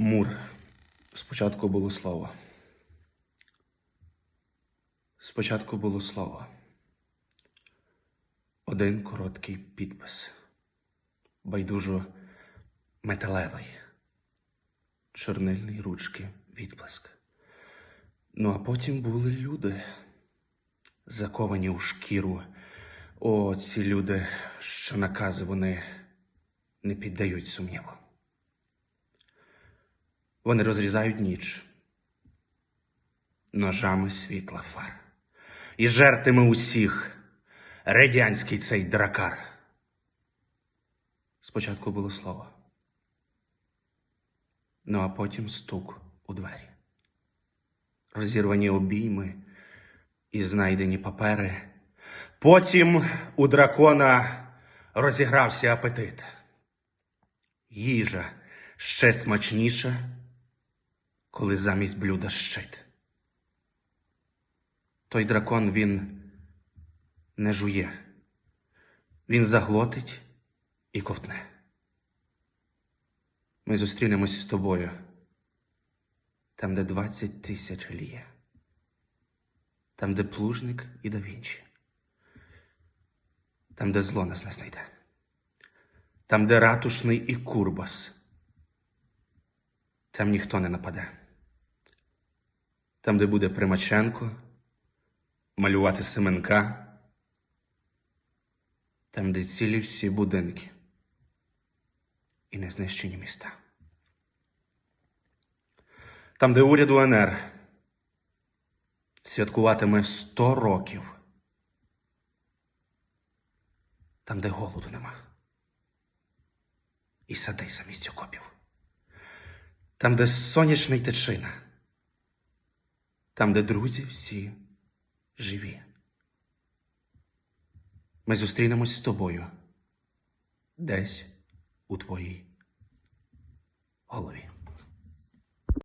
Мур. Спочатку було слово. Спочатку було слово. Один короткий підпис. Байдужо металевий. Чорнильний ручки відблиск. Ну а потім були люди, заковані у шкіру. О, ці люди, що накази вони не піддають сумніву. Вони розрізають ніч ножами світла фар. І жертиме усіх радянський цей дракар. Спочатку було слово. Ну а потім стук у двері. Розірвані обійми і знайдені папери. Потім у дракона розігрався апетит. Їжа ще смачніша, коли замість блюда щит. Той дракон він не жує, він заглотить і ковтне. Ми зустрінемось з тобою там, де двадцять тисяч ліє, там, де плужник і да Вінчі, там, де зло нас не знайде, там, де ратушний і курбас, там ніхто не нападе, там, де буде Примаченко, малювати Семенка, там, де цілі всі будинки і незнищені міста. Там, де уряд УНР святкуватиме 100 років. Там, де голоду нема. І сади замість окопів. Там, де сонячний течина. Там, де друзі всі живі. Ми зустрінемось з тобою десь у твоїй голові.